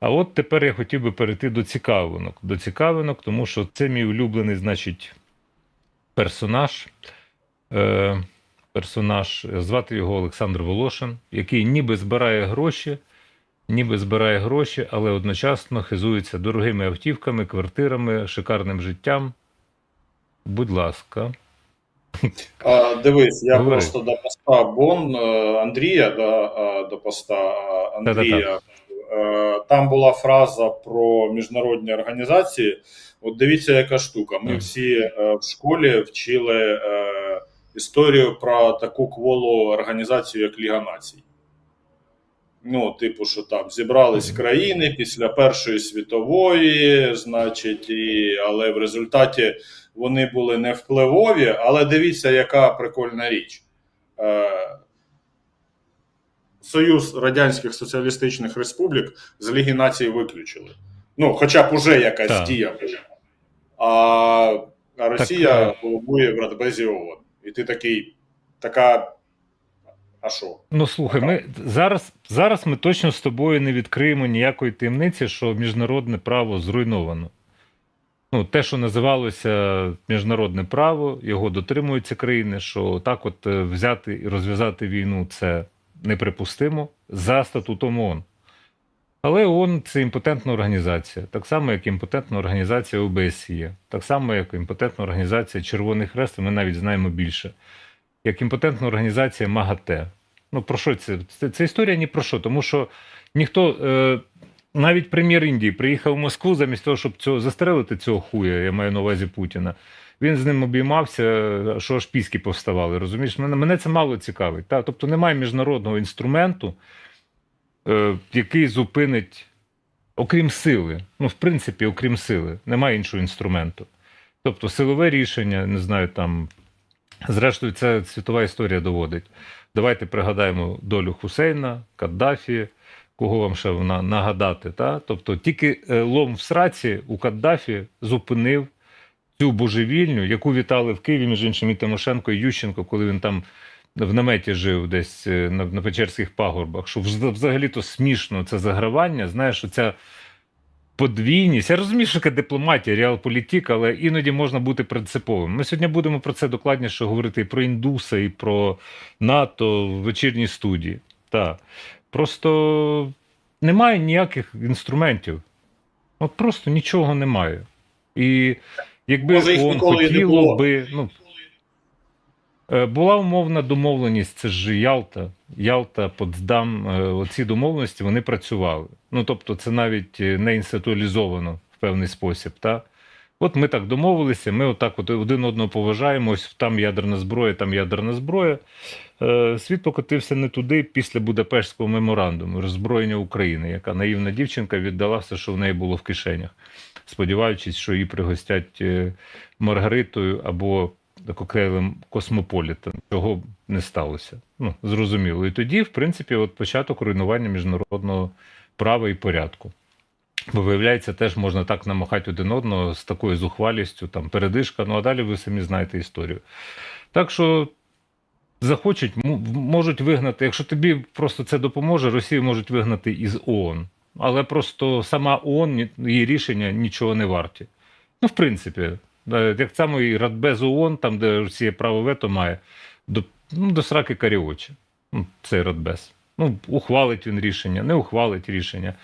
А от тепер я хотів би перейти до цікавинок. До цікавинок, тому що це мій улюблений, значить, персонаж. Е, персонаж, звати його Олександр Волошин, який ніби збирає гроші, ніби збирає гроші, але одночасно хизується дорогими автівками, квартирами, шикарним життям. Будь ласка. А, дивись, я Говори. просто до поста Бон е, Андрія, а, до поста Андрія. е, Там була фраза про міжнародні організації. От дивіться, яка штука. Ми всі е, в школі вчили е, історію про таку кволу організацію, як Ліга Націй. Ну, типу, що там зібрались країни після Першої світової, значить, і, але в результаті вони були не впливові. Але дивіться, яка прикольна річ. Е, Союз Радянських Соціалістичних Республік з Ліги Націй виключили. Ну, хоча б уже якась Так. дія була. А, а Росія Так, головує в Радбезі ООН. І ти такий, така. А що? Ну слухай, ми зараз, зараз ми точно з тобою не відкриємо ніякої таємниці, що міжнародне право зруйновано. Ну, те, що називалося міжнародне право, його дотримуються країни, що так от е, взяти і розв'язати війну це неприпустимо за статутом ООН. Але ООН це імпотентна організація, так само, як імпотентна організація ОБСЄ, так само, як імпотентна організація Червоний Хрест, ми навіть знаємо більше, як імпотентна організація МАГАТЕ. Ну, про що це? це? Це історія ні про що, тому що ніхто, е, навіть прем'єр Індії приїхав в Москву замість того, щоб цього застрелити цього хуя, я маю на увазі Путіна. Він з ним обіймався, що аж піски повставали. Розумієш, мене, мене це мало цікавить. Та? Тобто немає міжнародного інструменту, е, який зупинить, окрім сили. Ну, в принципі, окрім сили, немає іншого інструменту. Тобто, силове рішення, не знаю, там. Зрештою, це світова історія доводить. Давайте пригадаємо долю Хусейна, Каддафі, кого вам ще нагадати. Та? Тобто тільки е, лом в сраці у Каддафі зупинив цю божевільню, яку вітали в Києві, між іншим, і Тимошенко, і Ющенко, коли він там в наметі жив десь е, на, на Печерських пагорбах. Що взагалі-то смішно це загравання. Знаєш, оця подвійність. Я розумію, що таке дипломатія, реалполітик, але іноді можна бути принциповим. Ми сьогодні будемо про це докладніше говорити і про індуса, і про НАТО в вечірній студії. Так. Просто немає ніяких інструментів. От просто нічого немає. І якби Може, їх ООН ніколи і не хотіло би. Ну, Е, Була умовна домовленість, це ж Ялта, Ялта, Потсдам. е, Оці домовленості вони працювали. Ну тобто, це навіть е, не інституалізовано в певний спосіб. Та? От ми так домовилися, ми отак от один одного поважаємо. Ось там ядерна зброя, там ядерна зброя. Е, Світ покотився не туди після Будапештського меморандуму, роззброєння України, яка наївна дівчинка віддала все, що в неї було в кишенях, сподіваючись, що її пригостять е, Маргаритою або коктейлем Космополітен. Цього не сталося. Ну, зрозуміло. І тоді, в принципі, от початок руйнування міжнародного права і порядку. Бо виявляється, теж можна так намахати один одного з такою зухвалістю, там передишка. Ну а далі ви самі знаєте історію. Так що захочуть, можуть вигнати. Якщо тобі просто це допоможе, Росію можуть вигнати із ООН. Але просто сама ООН, її рішення нічого не варті. Ну, в принципі, як само і Радбез ООН, там, де Росія право вето має, до, ну, до сраки каріочі. Ну, цей Радбез. Ну, ухвалить він рішення, не ухвалить рішення.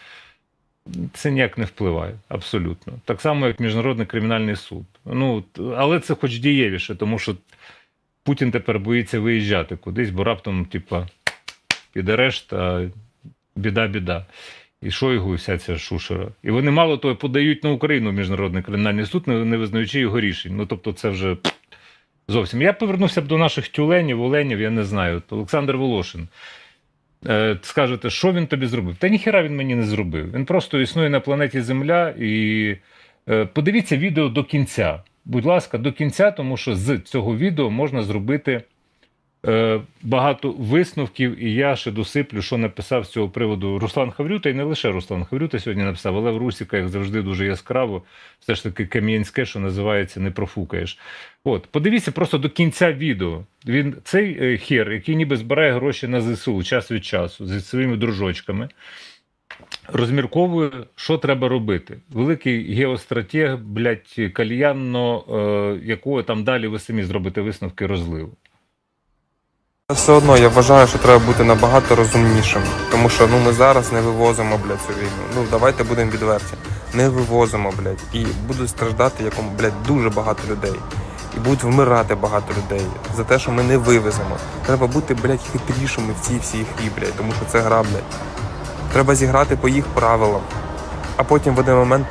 Це ніяк не впливає, абсолютно. Так само, як Міжнародний кримінальний суд. Ну, але це хоч дієвіше, тому що Путін тепер боїться виїжджати кудись, бо раптом, типа, піде решта, біда-біда. І Шойгу, і вся ця шушера. І вони мало того подають на Україну Міжнародний кримінальний суд, не, визнаючи його рішень. Ну тобто, це вже зовсім. Я повернувся б до наших тюленів, оленів, я не знаю. Олександр Волошин. Е, скажете, що він тобі зробив? Та ніхера він мені не зробив. Він просто існує на планеті Земля і е, подивіться відео до кінця. Будь ласка, до кінця, тому що з цього відео можна зробити багато висновків, і я ще досиплю, що написав з цього приводу Руслан Хаврюта, і не лише Руслан Хаврюта сьогодні написав, але в Русіка, як завжди, дуже яскраво, все ж таки кам'янське, що називається, не профукаєш. От, подивіться просто до кінця відео. Він цей е, хер, який ніби збирає гроші на ЗСУ час від часу зі своїми дружочками. розмірковує, що треба робити. Великий геостратег, блядь, кальянно, е, якого там далі ви самі зробите висновки розливу. Все одно я вважаю, що треба бути набагато розумнішим, тому що ну ми зараз не вивозимо блядь, цю війну. Ну давайте будемо відверті. Не вивозимо, блядь, і будуть страждати якому блядь, дуже багато людей. І будуть вмирати багато людей за те, що ми не вивеземо. Треба бути, блядь, хитрішими в цій всій грі, блядь, тому що це гра, блядь. Треба зіграти по їх правилам, а потім в один момент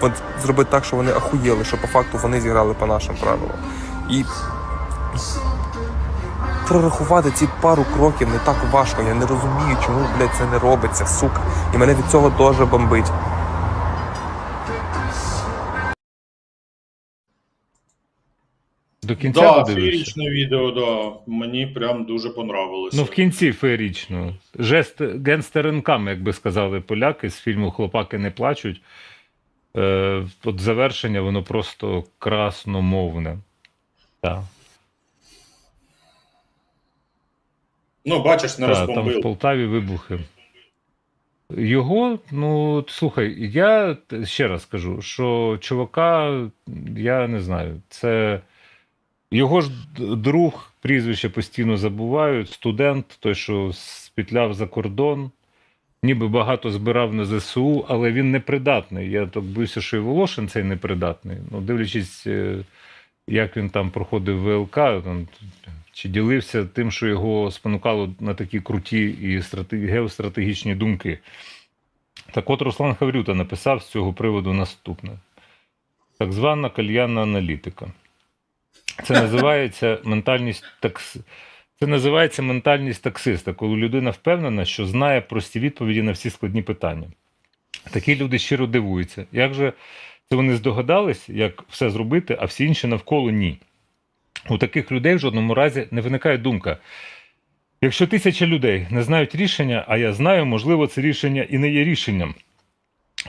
от, зробити так, що вони ахуєли, що по факту вони зіграли по нашим правилам. І прорахувати ці пару кроків не так важко. Я не розумію, чому, блядь, це не робиться, сука. І мене від цього дуже бомбить. До кінця Да, феєричне відео, да. Мені прям дуже понравилося. Ну, в кінці феєрічно. Жест генстеринками, як би сказали поляки, з фільму Хлопаки не плачуть. Е, от завершення, воно просто красномовне. Так. Ну, бачиш, не Та, там в. Полтаві вибухи. Його, ну слухай, я ще раз кажу, що чувака, я не знаю, це його ж друг, прізвище постійно забувають, студент, той, що спітляв за кордон, ніби багато збирав на ЗСУ, але він непридатний. Я так боюся, що і Волошин цей непридатний. Ну, дивлячись, е, як він там проходив ВЛК, там, чи ділився тим, що його спонукало на такі круті і геостратегічні думки. Так от Руслан Хаврюта написав з цього приводу наступне: так звана кальянна аналітика. Це називається ментальність такс... Це називається ментальність таксиста, коли людина впевнена, що знає прості відповіді на всі складні питання. Такі люди щиро дивуються. Як же це вони здогадались, як все зробити, а всі інші навколо ні. У таких людей в жодному разі не виникає думка. Якщо тисяча людей не знають рішення, а я знаю, можливо, це рішення і не є рішенням.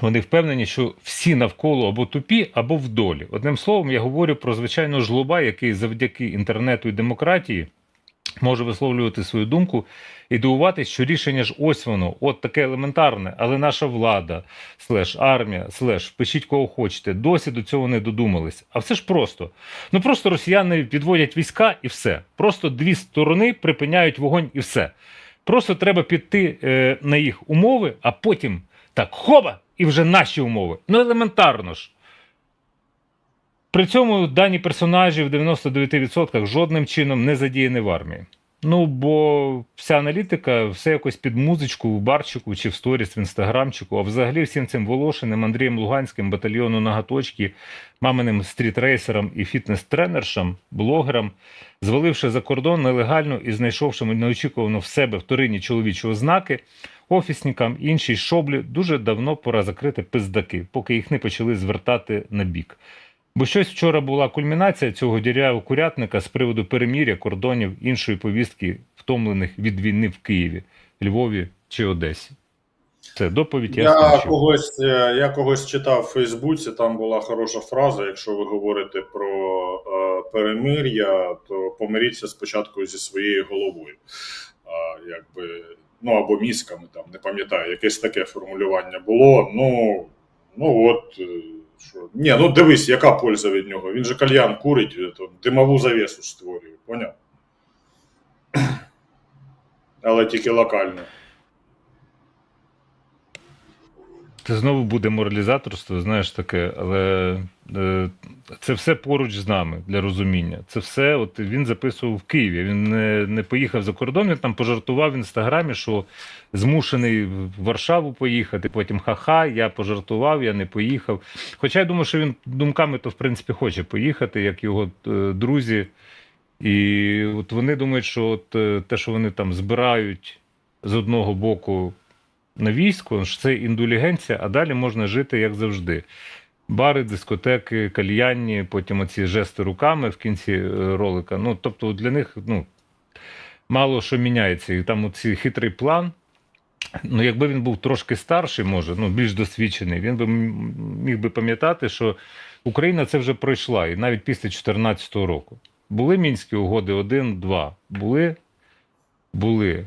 Вони впевнені, що всі навколо або тупі, або в долі. Одним словом, я говорю про звичайно жлоба, який завдяки інтернету і демократії може висловлювати свою думку і дивуватись, що рішення ж ось воно, от таке елементарне, але наша влада, слеш армія, слеш, пишіть кого хочете, досі до цього не додумались. А все ж просто. Ну просто росіяни підводять війська і все. Просто дві сторони припиняють вогонь і все. Просто треба піти е, на їх умови, а потім так хоба, і вже наші умови. Ну елементарно ж. При цьому дані персонажі в 99% жодним чином не задіяні в армії. Ну, бо вся аналітика, все якось під музичку в барчику чи в сторіс в інстаграмчику, а взагалі всім цим Волошиним, Андрієм Луганським, батальйону Нагаточки, маминим стрітрейсерам і фітнес-тренершам, блогерам, зваливши за кордон нелегально і знайшовши неочікувано в себе вторинні чоловічі ознаки, офісникам іншій шоблі дуже давно пора закрити пиздаки, поки їх не почали звертати на бік. Бо щось вчора була кульмінація цього дірявого курятника з приводу переміря кордонів іншої повістки, втомлених від війни в Києві, Львові чи Одесі. Це доповідь я, Я когось, е, я когось читав в Фейсбуці, там була хороша фраза. Якщо ви говорите про е, перемир'я, то помиріться спочатку зі своєю головою. А, якби, ну або мізками, там, не пам'ятаю, якесь таке формулювання було. Ну, ну от. Що? Ні, ну дивись, яка польза від нього. Він же кальян курить, е, то димову завісу створює, поняв? Але тільки локально. Це знову буде моралізаторство, знаєш таке, але е, це все поруч з нами для розуміння. Це все, от він записував в Києві. Він не, не поїхав за кордон, він там пожартував в інстаграмі, що змушений в Варшаву поїхати. Потім ха-ха, я пожартував, я не поїхав. Хоча я думаю, що він думками то в принципі хоче поїхати, як його е, друзі. І от вони думають, що от е, те, що вони там збирають з одного боку на військо, це індулігенція, а далі можна жити як завжди. Бари, дискотеки, кальянні, потім оці жести руками в кінці е, ролика. Ну, тобто для них ну, мало що міняється. І там оцей хитрий план. Ну, якби він був трошки старший, може, ну, більш досвідчений, він би міг би пам'ятати, що Україна це вже пройшла, і навіть після 2014 року. Були мінські угоди 1, 2. Були? Були.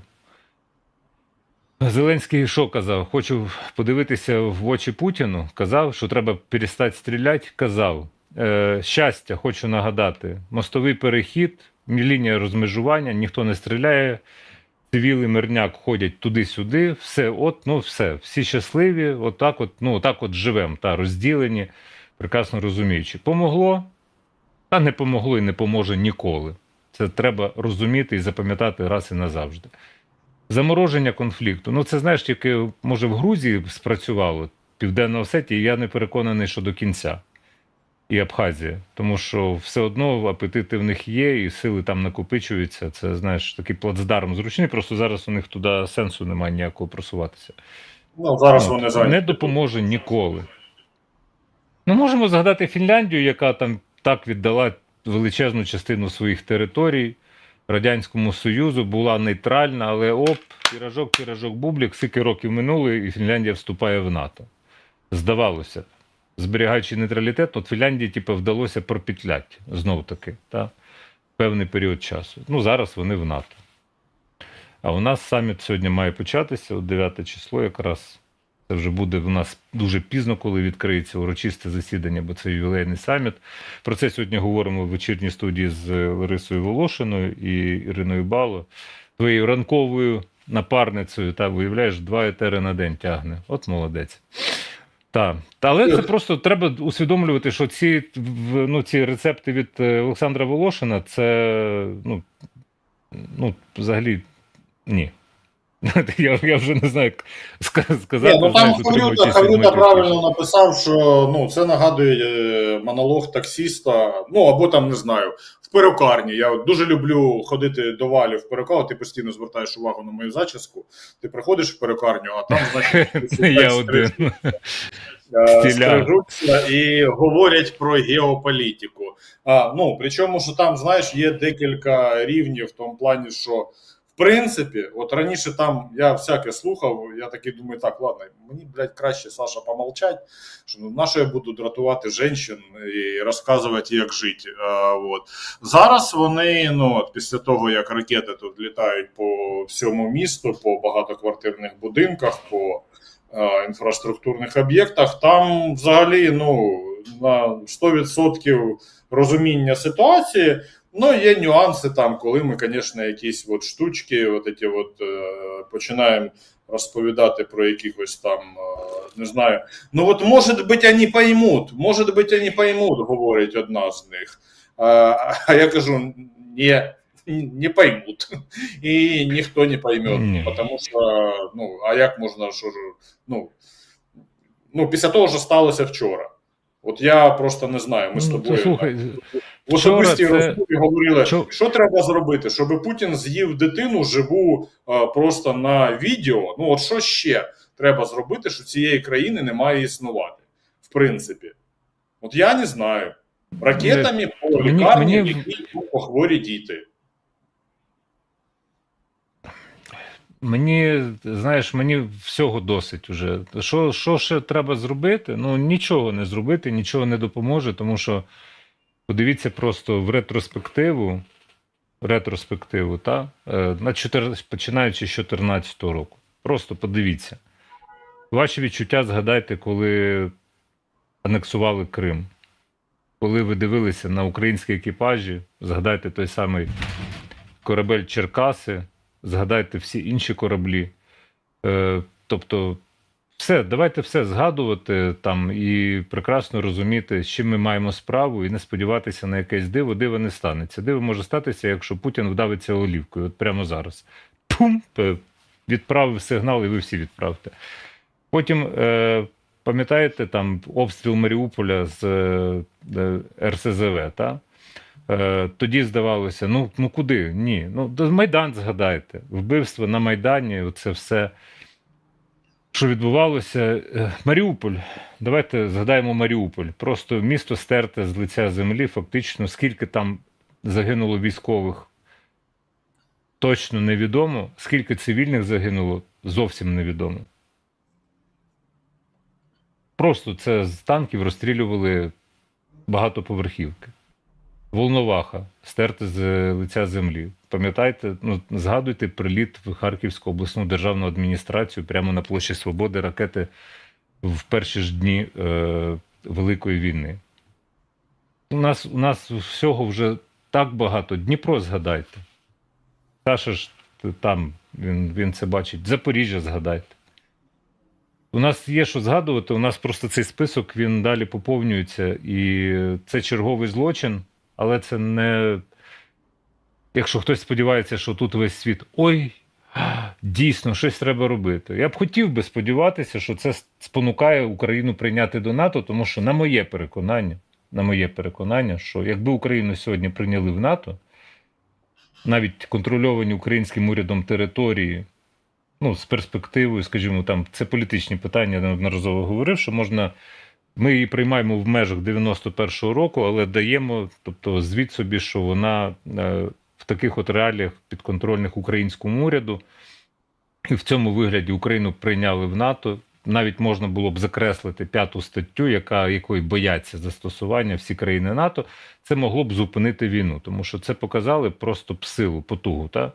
Зеленський що казав? Хочу подивитися в очі Путіну. Казав, що треба перестати стріляти. Казав. Е, щастя, хочу нагадати: мостовий перехід, лінія розмежування, ніхто не стріляє. Цивіли мирняк ходять туди-сюди, все, от, ну все, всі щасливі, отак от, ну, отак от живемо, та розділені, прекрасно розуміючи. Помогло, та не помогло і не поможе ніколи. Це треба розуміти і запам'ятати раз і назавжди. Замороження конфлікту. Ну, це знаєш, тільки може в Грузії спрацювало Південна Осетія, я не переконаний, що до кінця. І Абхазія. Тому що все одно апетити в них є, і сили там накопичуються. Це, знаєш, такий плацдарм зручний, просто зараз у них туди сенсу немає ніякого просуватися. Ну, зараз вони зайняті. не допоможе ніколи. Ну, можемо згадати Фінляндію, яка там так віддала величезну частину своїх територій Радянському Союзу, була нейтральна, але оп, піражок, піражок, бублік, скільки років минули, і Фінляндія вступає в НАТО. Здавалося зберігаючи нейтралітет, от Фінляндії типу, вдалося пропетляти знов таки, та, певний період часу. Ну, зараз вони в НАТО. А у нас саміт сьогодні має початися, от 9 число якраз. Це вже буде в нас дуже пізно, коли відкриється урочисте засідання, бо це ювілейний саміт. Про це сьогодні говоримо в вечірній студії з Ларисою Волошиною і Іриною Бало, твоєю ранковою напарницею. Та виявляєш, два етери на день тягне. От молодець. Та. Та, але це просто треба усвідомлювати, що ці, ну, ці рецепти від е, Олександра Волошина це ну, ну, взагалі ні. Я, я вже не знаю, як сказати. Ну там Хавлюта правильно написав, що ну це нагадує е, монолог таксіста. Ну або там не знаю, в перукарні. Я дуже люблю ходити до валі в перукарню. Ти постійно звертаєш увагу на мою зачіску. Ти приходиш в перукарню, а там значить Я один. е, стрижуться і говорять про геополітику. А, ну причому, що там, знаєш, є декілька рівнів в тому плані, що принципі, от раніше там я всяке слухав, я такий думаю, так, ладно, мені, блядь, краще Саша помолчать, що ну, на що я буду дратувати жінчин і розказувати, як жити. А, от. Зараз вони, ну, от, після того, як ракети тут літають по всьому місту, по багатоквартирних будинках, по е, інфраструктурних об'єктах, там взагалі ну, на 100% розуміння ситуації. Ну, є нюанси там, коли ми, звісно, якісь от штучки, от эти от, е, починаємо розповідати про якихось там, е, не знаю. Ну, от, може бути, вони поймуть, може бути, вони поймуть, говорить одна з них. А, я кажу, ні, не поймут. І ніхто не пойме. Тому що, ну, а як можна, що ну, ну, після того, що сталося вчора. От я просто не знаю, ми з Ну, тобою це, слухай, в особистій це- розмові говорили, Чо- що треба зробити, щоб Путін з'їв дитину живу е, просто на відео. Ну от що ще треба зробити, що цієї країни не має існувати, в принципі. От я не знаю. Ракетами по лікарні, які по хворі діти. Мені, знаєш, мені всього досить уже. Що, що ще треба зробити? Ну, нічого не зробити, нічого не допоможе, тому що подивіться просто в ретроспективу, ретроспективу, та, е, на 4, починаючи з 2014 року. Просто подивіться. Ваші відчуття згадайте, коли анексували Крим. Коли ви дивилися на українські екіпажі, згадайте той самий корабель Черкаси, згадайте всі інші кораблі. Е, тобто, все, давайте все згадувати там і прекрасно розуміти, з чим ми маємо справу, і не сподіватися на якесь диво. Диво не станеться. Диво може статися, якщо Путін вдавиться олівкою, от прямо зараз. Пум! Відправив сигнал, і ви всі відправте. Потім, е, пам'ятаєте, там обстріл Маріуполя з е, е, РСЗВ, та? Е, тоді здавалося, ну, ну куди? Ні. Ну, Майдан згадайте. Вбивство на Майдані, це все, що відбувалося. Е, Маріуполь. Давайте згадаємо Маріуполь. Просто місто стерте з лиця землі, фактично, скільки там загинуло військових. Точно невідомо. Скільки цивільних загинуло, зовсім невідомо. Просто це з танків розстрілювали багатоповерхівки. Волноваха, стерти з лиця землі. Пам'ятайте, ну згадуйте приліт в Харківську обласну державну адміністрацію прямо на площі Свободи ракети в перші ж дні е, Великої війни. У нас, у нас всього вже так багато. Дніпро згадайте. Саша ж там, він, він це бачить. Запоріжжя згадайте. У нас є що згадувати, у нас просто цей список він далі поповнюється, і це черговий злочин, але це не. Якщо хтось сподівається, що тут весь світ ой, дійсно, щось треба робити. Я б хотів би сподіватися, що це спонукає Україну прийняти до НАТО, тому що, на моє переконання, на моє переконання, що якби Україну сьогодні прийняли в НАТО, навіть контрольовані українським урядом території, ну, з перспективою, скажімо, там це політичні питання, я неодноразово говорив, що можна. Ми її приймаємо в межах 91-го року, але даємо, тобто, звіт собі, що вона е, в таких от реаліях підконтрольних українському уряду, і в цьому вигляді Україну прийняли в НАТО. Навіть можна було б закреслити п'яту статтю, яка якої бояться застосування всі країни НАТО. Це могло б зупинити війну, тому що це показали просто б силу, потугу. Та?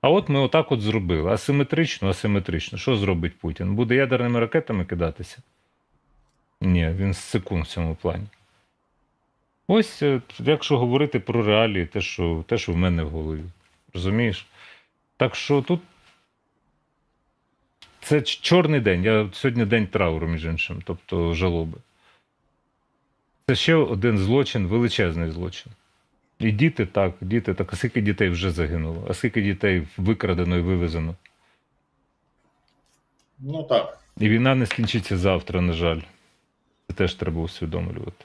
А от ми отак от зробили. Асиметрично, асиметрично. Що зробить Путін? Буде ядерними ракетами кидатися? Ні, він з секунд в цьому плані. Ось, е, якщо говорити про реалії, те, що, те, що в мене в голові. Розумієш? Так що тут це чорний день. Я сьогодні день трауру, між іншим, тобто жалоби. Це ще один злочин, величезний злочин. І діти так, діти так. А скільки дітей вже загинуло? А скільки дітей викрадено і вивезено? Ну так. І війна не скінчиться завтра, на жаль. Це теж треба усвідомлювати.